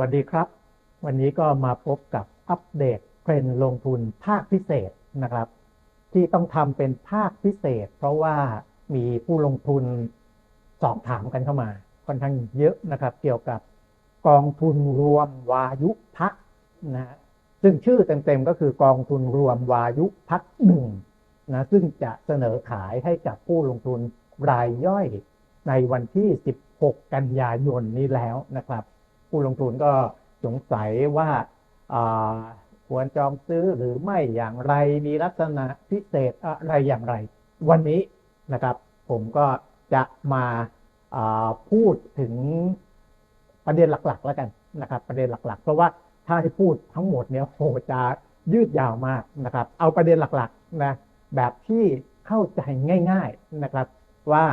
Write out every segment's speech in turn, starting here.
วัสดีครับ วันนี้ก็มาพบกับอัปเดตเทรนลงทุนภาคพิเศษนะครับ ที่ต้องทำเป็นภาคพิเศษ เพราะว่ามีผู้ลงทุนสอบถามกันเข้ามา ค่อนข้างเยอะนะครับ เกี่ยวกับกองทุนรวมวายุพักนะซึ่งชื่อเต็มๆก็คือกองทุนรวมวายุพักหนึ่งนะซึ่งจะเสนอขายให้กับผู้ลงทุนรายย่อยในวันที่ 16 กันยายนนี้แล้วนะครับ ผู้ลงทุนก็สงสัยว่าควรจองซื้อหรือไม่อย่างไรมีลักษณะพิเศษอะไรอย่างไร วันนี้นะครับ ผมก็จะมาาพูดถึงประเด็นหลักๆ แล้วกันนะครับ ประเด็นหลักๆ เพราะว่าถ้าให้พูดทั้งหมดเนี่ยโหจะยืดยาวมากนะครับ เอาประเด็นหลักๆนะแบบที่เข้าใจง่าย ๆนะครับ ว่า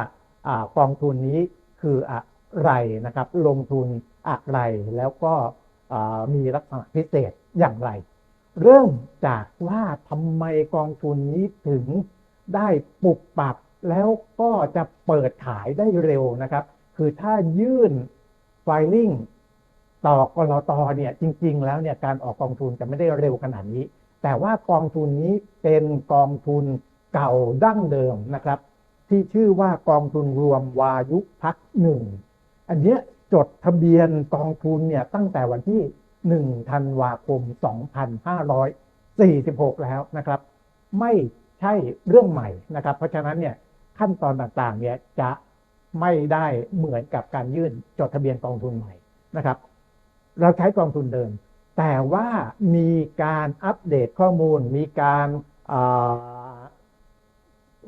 อากองทุนนี้คืออะไรนะครับ ลงทุน อะไรแล้วก็มีลักษณะพิเศษอย่างไร เริ่มจากว่าทำไมกองทุนนี้ถึงได้ปรับปรับแล้วก็จะเปิดขายได้เร็วนะครับ คือถ้ายื่นไฟลิ่งต่อกรตเนี่ยจริง ๆ แล้วเนี่ยการออกกองทุนจะไม่ได้เร็วขนาดนี้ แต่ว่ากองทุนนี้เป็นกองทุนเก่าดั้งเดิมนะครับ ที่ชื่อว่ากองทุนรวมวายุพักหนึ่งอันเนี้ย จดทะเบียนกองทุนเนี่ยตั้งแต่วันที่1ธันวาคม 2546 แล้วนะครับ ไม่ใช่เรื่องใหม่นะครับ เพราะฉะนั้นเนี่ยขั้นตอนต่างๆเนี่ยจะไม่ได้เหมือนกับการยื่นจดทะเบียนกองทุนใหม่นะครับ เราใช้กองทุนเดิม แต่ว่ามีการอัปเดตข้อมูล มีการ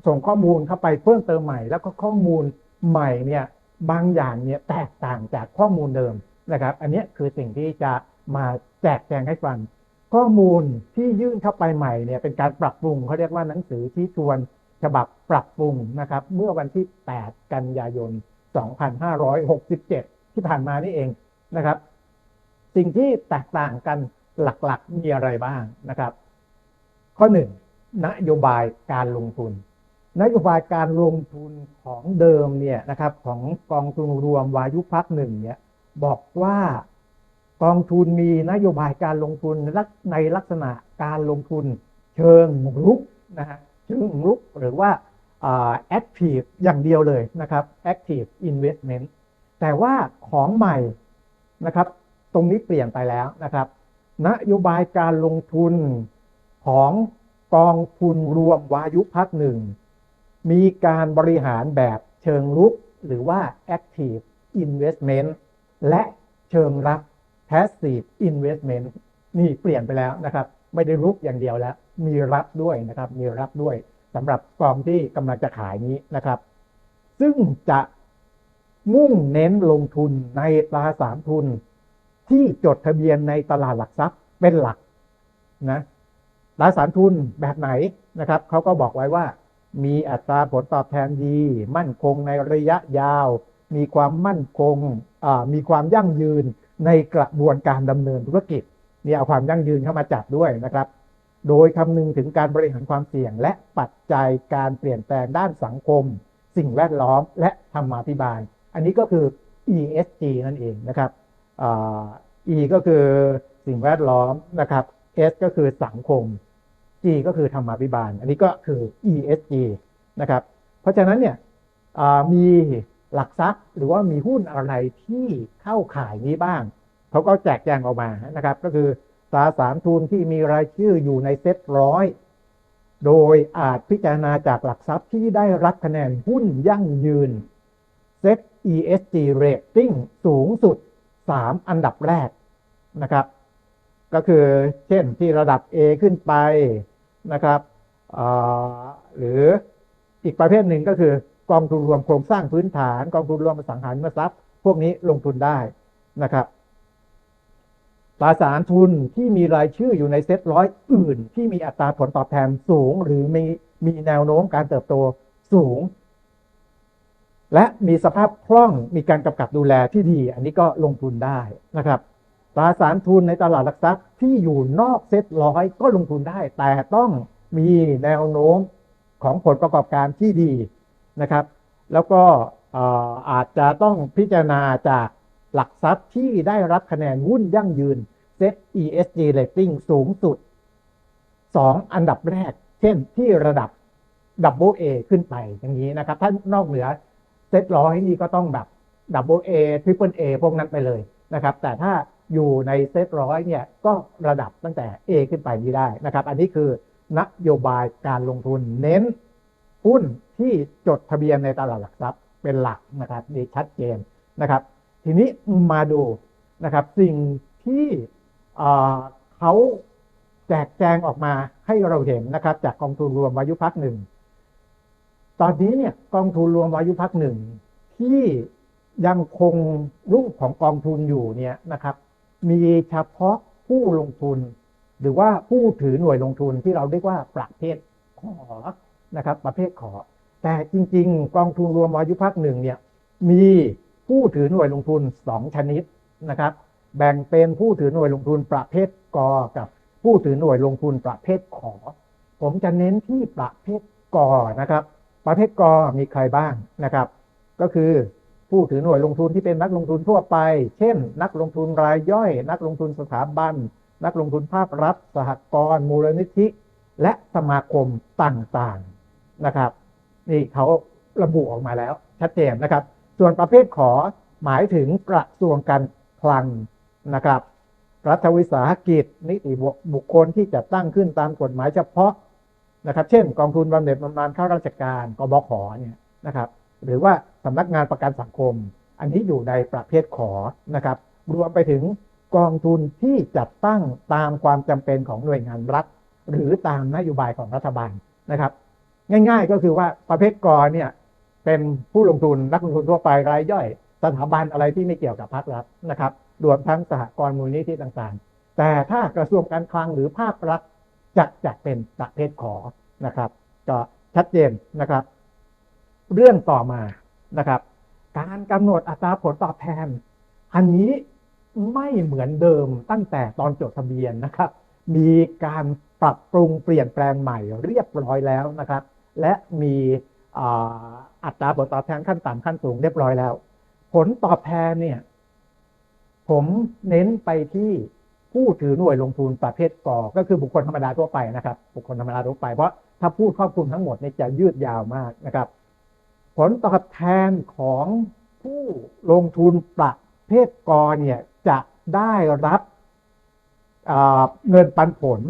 ส่งข้อมูลเข้าไปเพิ่มเติมใหม่ แล้วก็ข้อมูลใหม่เนี่ย บางอย่างเนี่ยแตกต่างจากข้อมูลเดิมนะครับ อันนี้คือสิ่งที่จะมาแจกแจงให้ฟัง ข้อมูลที่ยื่นเข้าไปใหม่เนี่ยเป็นการปรับปรุงเขาเรียกว่าหนังสือที่ชวนฉบับปรับปรุงนะครับ เมื่อวันที่ 8 กันยายน 2567 ที่ผ่านมานี่เองนะครับ สิ่งที่แตกต่างกันหลักๆ มีอะไรบ้างนะครับ ข้อหนึ่งนโยบายการลงทุน นโยบายการลงทุนของเดิมเนี่ยนะครับของกองทุนรวมวายุพักหนึ่งเนี่ยบอกว่ากองทุนมีนโยบายการลงทุนในลักษณะการลงทุนเชิงรุกนะฮะเชิงรุกหรือว่าแอคทีฟอย่างเดียวเลยนะครับ active investment แต่ว่าของใหม่นะครับ ตรงนี้เปลี่ยนไปแล้วนะครับ นโยบายการลงทุนของกองทุนรวมวายุพักหนึ่ง มีการบริหารแบบเชิงรุก หรือว่า active investment และเชิงรับ passive investment นี่เปลี่ยนไปแล้วนะครับ ไม่ได้รุกอย่างเดียวแล้ว มีรับด้วยนะครับ มีรับด้วยสำหรับกองที่กำลังจะขายนี้นะครับ ซึ่งจะมุ่งเน้นลงทุนในตราสารทุน ที่จดทะเบียนในตลาดหลักทรัพย์เป็นหลักนะตราสารทุนแบบไหนนะครับเขาก็บอกไว้ว่า มีอัตราผลตอบแทนดี มั่นคงในระยะยาว มีความมั่นคงมีความยั่งยืนในกระบวนการดำเนินธุรกิจนี่เอาความยั่งยืนเข้ามาจับด้วยนะครับ โดยคำนึงถึงการบริหารความเสี่ยง และปัจจัยการเปลี่ยนแปลงด้านสังคม สิ่งแวดล้อมและธรรมาภิบาล อันนี้ก็คือ ESG นั่นเองนะครับ E ก็คือสิ่งแวดล้อมนะครับ S ก็คือสังคม G ก็คือธรรมาภิบาล อันนี้ก็คือ ESG นะครับ เพราะฉะนั้นเนี่ยมีหลักทรัพย์หรือว่ามีหุ้นอะไรที่เข้าขายนี้บ้าง เขาก็แจกแจงออกมานะครับ ก็คือตราสารทุนที่มีรายชื่ออยู่ในเซ็ตร้อยโดยอาจพิจารณาจากหลักทรัพย์ที่ได้รับคะแนนหุ้นยั่งยืนเซ็ต ESG rating สูงสุด 3 อันดับแรกนะครับ ก็คือเช่นที่ระดับ A ขึ้นไป นะครับหรืออีกประเภทหนึ่งก็คือกองทุนรวมโครงสร้างพื้นฐาน กองทุนรวมอสังหาริมทรัพย์ พวกนี้ลงทุนได้นะครับตราสารทุนที่มีรายชื่ออยู่ในเซ็ตร้อยอื่น ที่มีอัตราผลตอบแทนสูง หรือมีมีแนวโน้มการเติบโตสูง และมีสภาพคล่องมีการกำกับดูแลที่ดี อันนี้ก็ลงทุนได้นะครับ ตราสารทุนในตลาดหลักทรัพย์ที่อยู่นอกเซ็ตร้อยก็ลงทุนได้ แต่ต้องมีแนวโน้มของผลประกอบการที่ดีนะครับ แล้วก็อาจจะต้องพิจารณาจากหลักทรัพย์ที่ได้รับคะแนนหุ้นยั่งยืน Set ESG Rating สูงสุด 2 อันดับแรก เช่นที่ระดับ Double A ขึ้นไปอย่างนี้นะครับ ถ้านอกเหนือเซ็ตร้อยนี่ก็ต้องแบบ Double A Triple A พวกนั้นไปเลยนะครับ แต่ถ้า อยู่ในเซตร้อยเนี่ยก็ระดับตั้งแต่ A ขึ้นไปนี้ได้นะครับ อันนี้คือนโยบายการลงทุนเน้นหุ้นที่จดทะเบียนในตลาดหลักทรัพย์เป็นหลักนะครับนี่ชัดเจนนะครับ ทีนี้มาดูนะครับสิ่งที่เขาแจกแจงออกมาให้เราเห็นนะครับ จากกองทุนรวมวายุพักหนึ่งตอนนี้เนี่ยกองทุนรวมวายุพักหนึ่งที่ยังคงรูปของกองทุนอยู่เนี่ยนะครับ มีเฉพาะผู้ลงทุน หรือว่าผู้ถือหน่วยลงทุนที่เราเรียกว่าประเภทขอนะครับ ประเภทขอ แต่จริง ๆ กองทุนรวมวายุพักหนึ่งเนี่ยมีผู้ถือหน่วยลงทุนสองชนิดนะครับ แบ่งเป็นผู้ถือหน่วยลงทุนประเภทกอกับผู้ถือหน่วยลงทุนประเภทขอ ผมจะเน้นที่ประเภทกอนะครับ ประเภทกอมีใครบ้างนะครับ ก็คือ ผู้ถือหน่วยลงทุนที่เป็นนักลงทุนทั่วไป เช่น นักลงทุนรายย่อย นักลงทุนสถาบัน นักลงทุนภาครัฐ สหกรณ์มูลนิธิ และสมาคมต่างๆนะครับ นี่เขาระบุออกมาแล้ว ชัดเจนนะครับ ส่วนประเภทขอหมายถึงกระทรวงการคลังนะครับ รัฐวิสาหกิจ นิติบุคคลที่จะตั้งขึ้นตามกฎหมายเฉพาะนะครับ เช่น กองทุนบำเหน็จบำนาญข้าราชการกบขเนี่ยนะครับ หรือว่าสำนักงานประกันสังคม อันนี้อยู่ในประเภทขอนะครับ รวมไปถึงกองทุนที่จัดตั้งตามความจำเป็นของหน่วยงานรัฐ หรือตามนโยบายของรัฐบาลนะครับ ง่าย ๆ ก็คือว่าประเภทกอเนี่ยเป็นผู้ลงทุนนักลงทุนทั่วไปรายย่อย สถาบันอะไรที่ไม่เกี่ยวกับภาครัฐนะครับ รวมทั้งสหกรณ์มูลนิธิต่างๆ แต่ถ้ากระทรวงการคลังหรือภาครัฐจะจะเป็นประเภทขอนะครับ ก็ชัดเจนนะครับ เรื่องต่อมานะครับ การกำหนดอัตราผลตอบแทน อันนี้ไม่เหมือนเดิมตั้งแต่ตอนจดทะเบียนนะครับ มีการปรับปรุงเปลี่ยนแปลงใหม่เรียบร้อยแล้วนะครับ และมีอัตราผลตอบแทนขั้นต่ำขั้นสูงเรียบร้อยแล้ว ผลตอบแทนเนี่ยผมเน้นไปที่ผู้ถือหน่วยลงทุนประเภทก่อ ก็คือบุคคลธรรมดาทั่วไปนะครับ บุคคลธรรมดาทั่วไปเพราะถ้าพูดครอบคลุมทั้งหมดเนี่ยจะยืดยาวมากนะครับ ผลตอบแทนของผู้ลงทุนประเภทกอเนี่ยจะได้รับเงินปันผล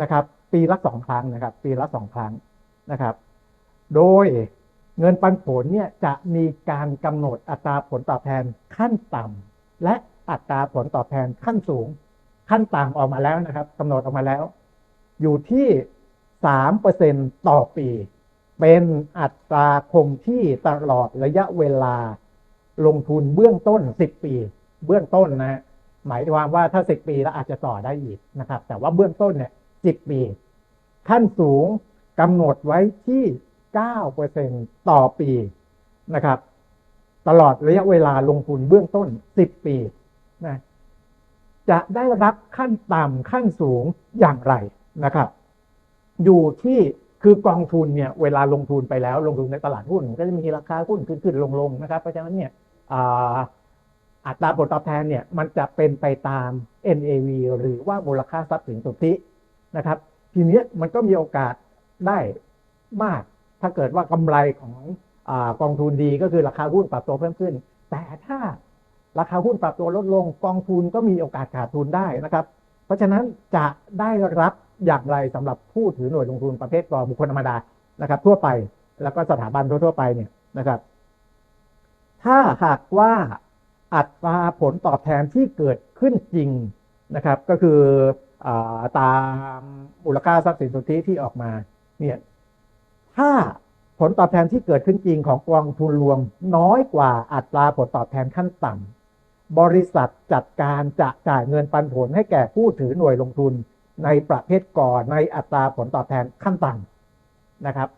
นะครับ ปีละสองครั้งนะครับ ปีละสองครั้งนะครับ โดยเงินปันผลเนี่ยจะมีการกำหนดอัตราผลตอบแทนขั้นต่ำและอัตราผลตอบแทนขั้นสูง ขั้นต่ำออกมาแล้วนะครับกำหนดออกมาแล้ว อยู่ที่สามเปอร์เซ็นต่อปี เป็นอัตราคงที่ตลอดระยะเวลาลงทุนเบื้องต้น 10 ปี เบื้องต้นนะ หมายความว่าถ้า 10 ปีแล้วอาจจะต่อได้อีกนะครับ แต่ว่าเบื้องต้นเนี่ย 10 ปี ขั้นสูงกำหนดไว้ที่ 9%ต่อปีนะครับ ตลอดระยะเวลาลงทุนเบื้องต้น 10 ปีนะจะได้รับขั้นต่ำขั้นสูงอย่างไรนะครับ อยู่ที่ คือกองทุนเนี่ยเวลาลงทุนไปแล้วลงทุนในตลาดหุ้นก็จะมีราคาหุ้นขึ้นขึ้นลงลงนะครับเพราะฉะนั้นเนี่ยอัตราผลตอบแทนเนี่ยมันจะเป็นไปตาม NAV หรือว่ามูลค่าทรัพย์สินสุทธินะครับ ทีนี้มันก็มีโอกาสได้มาก ถ้าเกิดว่ากำไรของอกองทุนดีก็คือราคาหุ้นปรับตัวเพิ่มขึ้น แต่ถ้าราคาหุ้นปรับตัวลดลงกองทุนก็มีโอกาสขาดทุนได้นะครับ เพราะฉะนั้นจะได้รับ อย่างไรสำหรับผู้ถือหน่วยลงทุนประเภทกอบุคคลธรรมดานะครับ ทั่วไปแล้วก็สถาบันทั่วไปเนี่ยนะครับ ถ้าหากว่าอัตราผลตอบแทนที่เกิดขึ้นจริงนะครับ ก็คืออตามมูลค่าทรัพย์สินสุทธิที่ออกมาเนี่ยถ้าผลตอบแทนที่เกิดขึ้นจริงของกองทุนรวมน้อยกว่าอัตราผลตอบแทนขั้นต่ำบริษัทจัดการจะจ่ายเงินปันผลให้แก่ผู้ถือหน่วยลงทุน ในประเภทก่อในอัตราผลตอบแทนขั้นต่ำนะครับ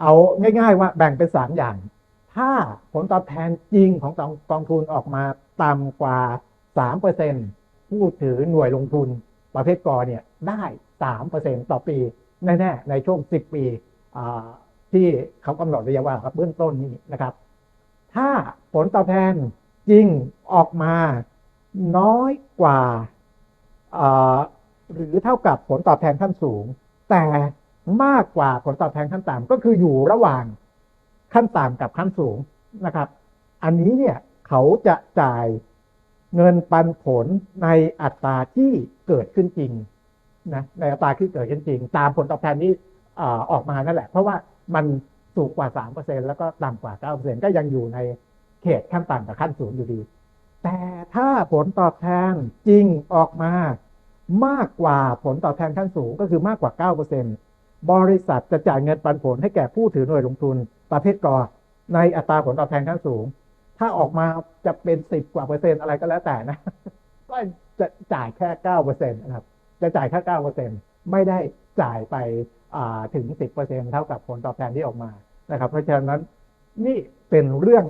เอาง่ายๆว่าแบ่งเป็นสามอย่าง ถ้าผลตอบแทนจริงของกองทุนออกมาต่ำกว่าสามเปอร์เซ็นผู้ถือหน่วยลงทุนประเภทกอเนี่ยได้สามเปอร์เซ็นต่อปีแน่ ๆ ในช่วงสิบปีที่เขากำหนดระยะเวลาครับเบื้องต้นนี้นะครับ ถ้าผลตอบแทนจริงออกมาน้อยกว่า หรือเท่ากับผลตอบแทนขั้นสูง แต่มากกว่าผลตอบแทนขั้นต่ำก็คืออยู่ระหว่างขั้นต่ำกับขั้นสูงนะครับ อันนี้เนี่ยเขาจะจ่ายเงินปันผลในอัตราที่เกิดขึ้นจริงนะในอัตราที่เกิดขึ้นจริง ตามผลตอบแทนที่ออกมานั่นแหละ เพราะว่ามันสูงกว่า 3%แล้วก็ต่ำกว่า 9%ก็ยังอยู่ในเขตขั้นต่ำกับขั้นสูงอยู่ดี แต่ถ้าผลตอบแทนจริงออกมามากกว่าผลตอบแทนขั้นสูงก็คือมากกว่า 9%บริษัทจะจ่ายเงินปันผลให้แก่ผู้ถือหน่วยลงทุนประเภทกอในอัตราผลตอบแทนขั้นสูง ถ้าออกมาจะเป็นสิบกว่าเปอร์เซ็นต์อะไรก็แล้วแต่นะ ก็จะจ่ายแค่เก้าเปอร์เซ็นต์นะครับ จะจ่ายแค่เก้าเปอร์เซ็นต์ไม่ได้จ่ายไปถึงสิบเปอร์เซ็นต์เท่ากับผลตอบแทนที่ออกมานะครับ เพราะฉะนั้นนี่เป็นเรื่อง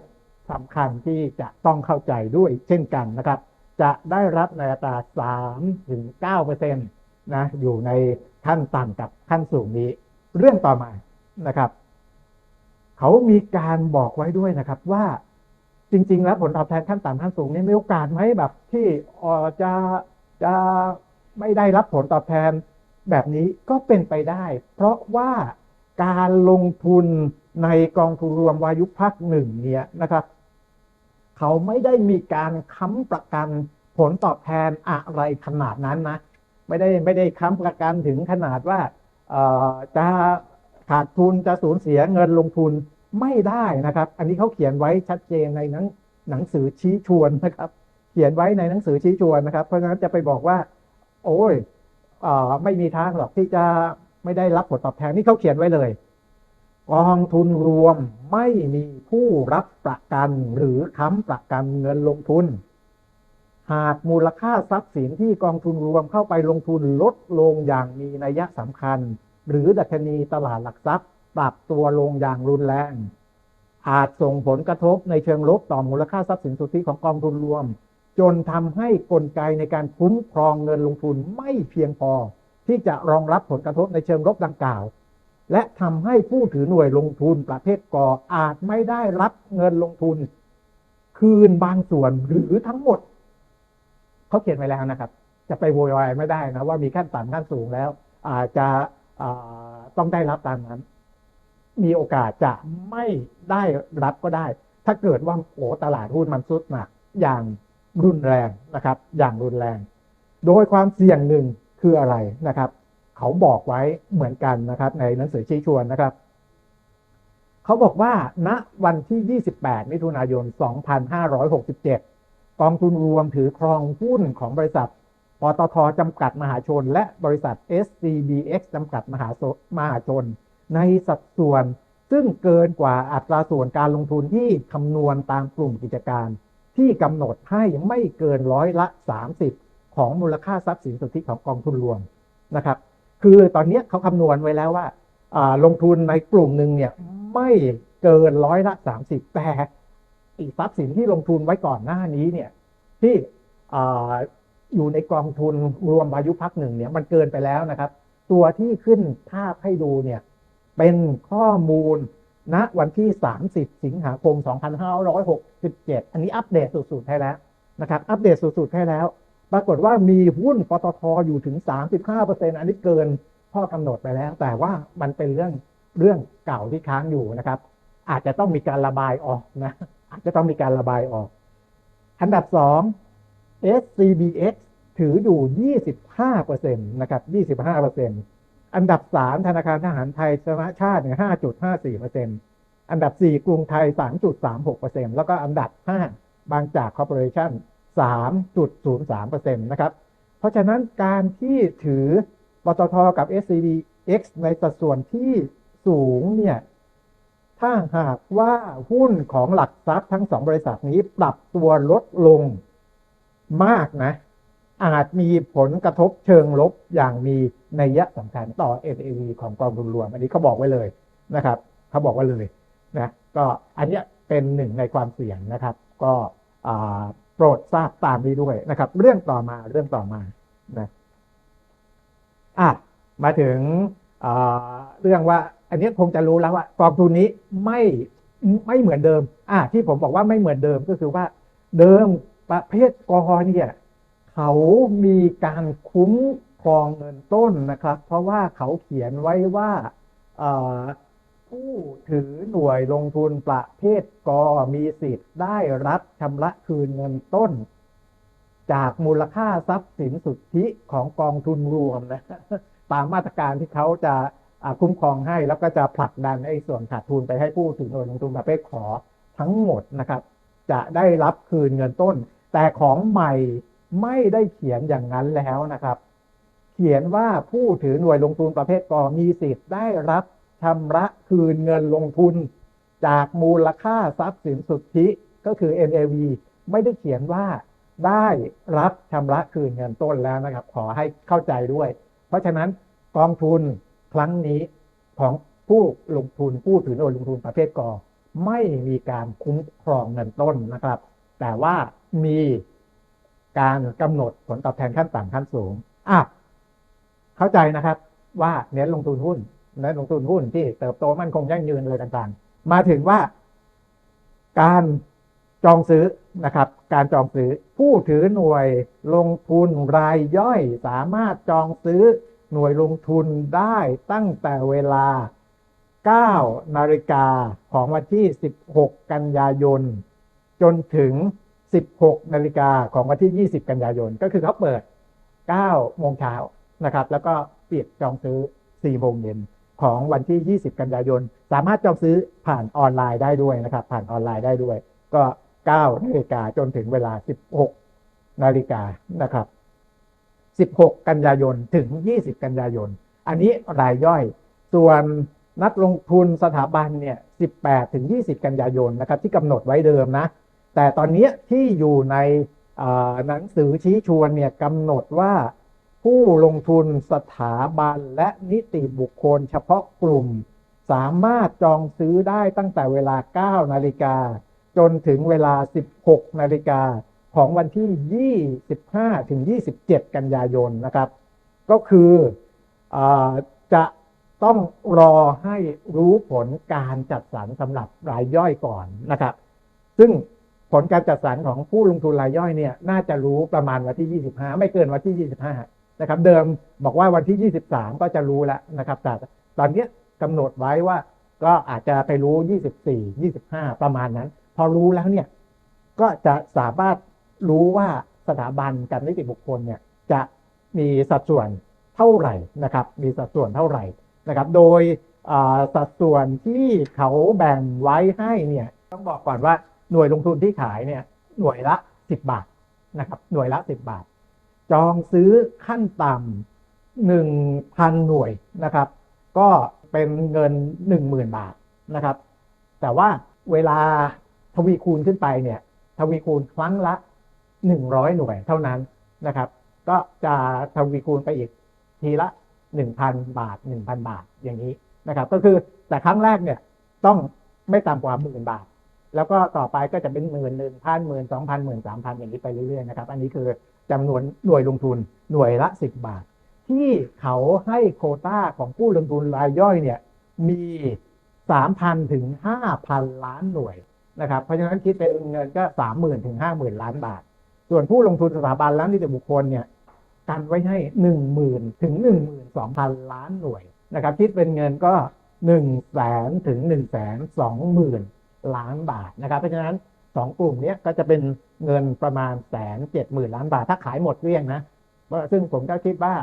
สำคัญที่จะต้องเข้าใจด้วยเช่นกันนะครับ จะได้รับในอัตราสามถึงเก้าเปอร์เซ็นต์นะอยู่ในขั้นต่ำกับขั้นสูงนี้ เรื่องต่อมานะครับ เขามีการบอกไว้ด้วยนะครับว่าจริง ๆ แล้วผลตอบแทนขั้นต่ำขั้นสูงนี่มีโอกาสไหมแบบที่จะจะไม่ได้รับผลตอบแทนแบบนี้ก็เป็นไปได้ เพราะว่าการลงทุน ในกองทุนรวมวายุพักหนึ่งเนี่ยนะครับเขาไม่ได้มีการค้ำประกันผลตอบแทนอะไรขนาดนั้นนะไม่ได้ไม่ได้ค้ำประกันถึงขนาดว่าจะขาดทุนจะสูญเสียเงินลงทุนไม่ได้นะครับ อันนี้เขาเขียนไว้ชัดเจนในหนังหนังสือชี้ชวนนะครับ เขียนไว้ในหนังสือชี้ชวนนะครับ เพราะฉะนั้นจะไปบอกว่า โอ้ยไม่มีทางหรอกที่จะไม่ได้รับผลตอบแทนนี่เขาเขียนไว้เลย กองทุนรวมไม่มีผู้รับประกันหรือค้ำประกันเงินลงทุน หากมูลค่าทรัพย์สินที่กองทุนรวมเข้าไปลงทุนลดลงอย่างมีนัยสำคัญ หรือดัชนีตลาดหลักทรัพย์ ปรับตัวลงอย่างรุนแรง อาจส่งผลกระทบในเชิงลบต่อมูลค่าทรัพย์สินสุทธิของกองทุนรวม จนทำให้กลไกในการคุ้มครองเงินลงทุนไม่เพียงพอ ที่จะรองรับผลกระทบในเชิงลบดังกล่าว และทำให้ผู้ถือหน่วยลงทุนประเภทก่ออาจไม่ได้รับเงินลงทุน คืนบางส่วนหรือทั้งหมด เขาเขียนไว้แล้วนะครับ จะไปโวยวายไม่ได้นะว่ามีขั้นต่ำขั้นสูงแล้ว อาจจะต้องได้รับตามนั้น มีโอกาสจะไม่ได้รับก็ได้ ถ้าเกิดว่าโอ้ตลาดหุ้นมันสุดหนักอย่างรุนแรงนะครับ อย่างรุนแรง โดยความเสี่ยงหนึ่งคืออะไรนะครับ เขาบอกไว้เหมือนกันนะครับ ในหนังสือชี้ชวนนะครับ เขาบอกว่าณวันที่ 28 มิถุนายน 2567 กองทุนรวมถือครองหุ้นของบริษัทปตทจำกัดมหาชน และบริษัท SCBX จำกัดมหามหาชน ในสัดส่วนซึ่งเกินกว่าอัตราส่วนการลงทุนที่คำนวณตามกลุ่มกิจการ ที่กำหนดให้ไม่เกินร้อยละ 30 ของมูลค่าทรัพย์สินสุทธิของกองทุนรวมนะครับ คือตอนนี้เขาคำนวณไว้แล้วว่าลงทุนในกลุ่มหนึ่งเนี่ยไม่เกินร้อยละ30แต่อีทรัพย์สินที่ลงทุนไว้ก่อนหน้านี้เนี่ยที่อยู่ในกองทุนรวมอายุพักหนึ่งเนี่ยมันเกินไปแล้วนะครับ ตัวที่ขึ้นภาพให้ดูเนี่ยเป็นข้อมูลณวันที่ 30 สิงหาคม 2567 อันนี้อัปเดตสุดๆให้แล้วนะครับ อัปเดตสุดๆให้แล้ว ปรากฏว่ามีหุ้นปตทอยู่ถึง 35%อันนี้เกินข้อกำหนดไปแล้ว แต่ว่ามันเป็นเรื่องเรื่องเก่าที่ค้างอยู่นะครับ อาจจะต้องมีการระบายออกนะ อาจจะต้องมีการระบายออก อันดับ 2 SCBX ถืออยู่ 25%นะครับ 25%อันดับสามธนาคารทหารไทยสมาชาติเนี่ยห้าจุดห้าสี่เปอร์เซ็นอันดับสี่กรุงไทยสามจุดสามหกเปอร์เซ็นแล้วก็อันดับห้าบางจากคอร์ปอเรชั่น สามจุดศูนย์สามเปอร์เซ็นตนะครับ เพราะฉะนั้นการที่ถือปตทกับ SCBX ในสัดส่วนที่สูงเนี่ย ถ้าหากว่าหุ้นของหลักทรัพย์ทั้งสองบริษัทนี้ปรับตัวลดลงมากนะ อาจมีผลกระทบเชิงลบอย่างมีนัยสำคัญต่อ NAV ของกองทุนรวม อันนี้เขาบอกไว้เลยนะครับเขาบอกไว้เลยนะ ก็อันนี้เป็นหนึ่งในความเสี่ยงนะครับ ก็ รดทราบตามนี้ด้วยนะครับ เรื่องต่อมาเรื่องต่อมานะอะมาถึงเรื่องว่า อันนี้คงจะรู้แล้วว่ากองทุนนี้ไม่ไม่เหมือนเดิม อะที่ผมบอกว่าไม่เหมือนเดิมก็คือว่า เดิมประเภทกอเนี่ยเขามีการคุ้มครองเงินต้นนะครับ เพราะว่าเขาเขียนไว้ว่าเอ่อ ผู้ถือหน่วยลงทุนประเภทกมีสิทธิ์ได้รับชำระคืนเงินต้น จากมูลค่าทรัพย์สินสุทธิของกองทุนรวมนะตามมาตรการที่เขาจะคุ้มครองให้แล้วก็จะผลักดันไอ้ส่วนขาดทุนไปให้ผู้ถือหน่วยลงทุนประเภทขอทั้งหมดนะครับ จะได้รับคืนเงินต้น แต่ของใหม่ไม่ได้เขียนอย่างนั้นแล้วนะครับ เขียนว่าผู้ถือหน่วยลงทุนประเภทกอมีสิทธิ์ได้รับ ชำระคืนเงินลงทุน จากมูลค่าทรัพย์สินสุทธิก็คือ NAV ไม่ได้เขียนว่าได้รับชำระคืนเงินต้นแล้วนะครับ ขอให้เข้าใจด้วย เพราะฉะนั้นกองทุนครั้งนี้ของผู้ลงทุนผู้ถือหน่วยลงทุนประเภทกอไม่มีการคุ้มครองเงินต้นนะครับ แต่ว่ามีการกำหนดผลตอบแทนขั้นต่ำขั้นสูงอะเข้าใจนะครับว่าเน้นลงทุนหุ้น เน้นลงทุนหุ้นที่เติบโตมั่นคงยั่งยืนอะไรต่างๆ มาถึงว่าการจองซื้อนะครับ การจองซื้อผู้ถือหน่วยลงทุนรายย่อยสามารถจองซื้อหน่วยลงทุนได้ตั้งแต่เวลา 9 นาฬิกาของวันที่ 16 กันยายน จนถึง 16 นาฬิกาของวันที่ 20 กันยายน ก็คือเขาเปิด 9 โมงเช้านะครับ แล้วก็ปิดจองซื้อ 4 โมงเย็น ของวันที่ 20 กันยายน สามารถจองซื้อผ่านออนไลน์ได้ด้วยนะครับ ผ่านออนไลน์ได้ด้วย ก็9นาฬิกาจนถึงเวลา 16 นาฬิกานะครับ 16 กันยายนถึง 20 กันยายน อันนี้รายย่อย ส่วนนักลงทุนสถาบันเนี่ย 18 ถึง 20 กันยายนนะครับ ที่กำหนดไว้เดิมนะ แต่ตอนนี้ที่อยู่ในหนังสือชี้ชวนเนี่ยกำหนดว่า ผู้ลงทุนสถาบันและนิติบุคคลเฉพาะกลุ่ม สามารถจองซื้อได้ตั้งแต่เวลา 9 นาฬิกา จนถึงเวลา 16 นาฬิกาของวันที่ 25 ถึง 27 กันยายนนะครับ ก็คืออจะต้องรอให้รู้ผลการจัดสรรสำหรับรายย่อยก่อนนะครับ ซึ่งผลการจัดสรรของผู้ลงทุนรายย่อยเนี่ย น่าจะรู้ประมาณวันที่ 25 ไม่เกินวันที่ 25 นะครับ เดิมบอกว่าวันที่ 23 ก็จะรู้แล้วนะครับ แต่ตอนนี้ยกำหนดไว้ว่าก็อาจจะไปรู้ 24 25 ประมาณนั้น พอรู้แล้วเนี่ยก็จะสามารถรู้ว่าสถาบันกับนิติบุคคลเนี่ยจะมีสัดส่วนเท่าไหร่นะครับ มีสัดส่วนเท่าไหร่นะครับ โดยสัดส่วนที่เขาแบ่งไว้ให้เนี่ยต้องบอกก่อนว่าหน่วยลงทุนที่ขายเนี่ยหน่วยละ 10 บาทนะครับ หน่วยละ 10 บาท จองซื้อขั้นต่ำหนึ่งพันหน่วยนะครับ ก็เป็นเงิน 10,000 บาทนะครับ แต่ว่าเวลาทวีคูณขึ้นไปเนี่ยทวีคูณครั้งละ 100 หน่วยเท่านั้นนะครับ ก็จะทวีคูณไปอีกทีละ 1,000 บาท 1,000 บาทอย่างนี้นะครับ ก็คือแต่ครั้งแรกเนี่ยต้องไม่ต่ำกว่าหมื่นบาท แล้วก็ต่อไปก็จะเป็นหมื่นหนึ่งพันหมื่นสองพันหมื่นสามพันอย่างนี้ไปเรื่อยๆนะครับ อันนี้คือ จำนวนหน่วยลงทุนหน่วยละ 10 บาท ที่เขาให้โคต้าของผู้ลงทุนรายย่อยเนี่ยมี 3,000 ถึง 5,000 ล้านหน่วยนะครับเพราะฉะนั้นคิดเป็นเงินก็ 30,000 ถึง 50,000 ล้านบาท ส่วนผู้ลงทุนสถาบันและนิติบุคคลเนี่ยกันไว้ให้ 10,000 ถึง 12,000 ล้านหน่วยนะครับคิดเป็นเงินก็1แสนถึง1 2 0 0 0 0 ล้านบาทนะครับเพราะฉะนั้น 2กลุ่มเนี้ยก็จะเป็นเงินประมาณแสนเจ็ดหมื่นล้านบาทถ้าขายหมดเกลี้ยงนะซึ่งผมก็คิดว่า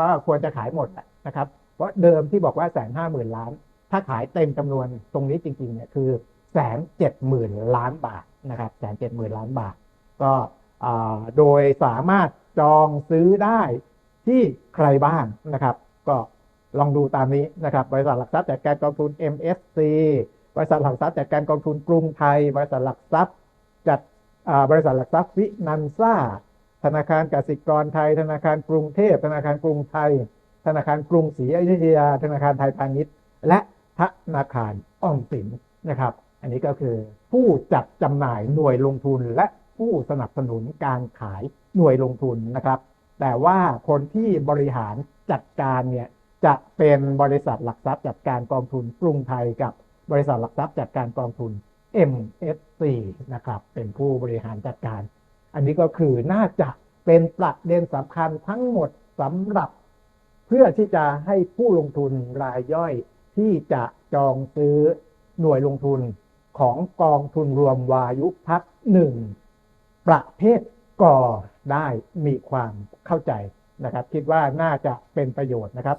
ก็ควรจะขายหมดนะครับ เพราะเดิมที่บอกว่าแสนห้าหมื่นล้าน ถ้าขายเต็มจำนวนตรงนี้จริงๆเนี่ยคือแสนเจ็ดหมื่นล้านบาทนะครับแสนเจ็ดหมื่นล้านบาท ก็โดยสามารถจองซื้อได้ที่ใครบ้างนะครับ ก็ลองดูตามนี้นะครับ บริษัทหลักทรัพย์จัดการกองทุน MSC บริษัทหลักทรัพย์จัดการกองทุนกรุงไทย บริษัทหลักทรัพย์จัดบริษัทหลักทรัพย์วินันซ่า ธนาคารกสิกรไทย ธนาคารกรุงเทพ ธนาคารกรุงไทย ธนาคารกรุงศรีอยุธยา ธนาคารไทยพาณิชย์ และธนาคารออมสินนะครับ อันนี้ก็คือผู้จัดจำหน่ายหน่วยลงทุนและผู้สนับสนุนการขายหน่วยลงทุนนะครับ แต่ว่าคนที่บริหารจัดการเนี่ยจะเป็นบริษัทหลักทรัพย์จัดการกองทุนกรุงไทยกับ บริษัทหลักทรัพย์จัดการกองทุน MSC นะครับ เป็นผู้บริหารจัดการ อันนี้ก็คือน่าจะเป็นประเด็นสำคัญทั้งหมดสำหรับ เพื่อที่จะให้ผู้ลงทุนรายย่อยที่จะจองซื้อหน่วยลงทุนของกองทุนรวมวายุพักหนึ่งประเภทก่อได้มีความเข้าใจนะครับ คิดว่าน่าจะเป็นประโยชน์นะครับ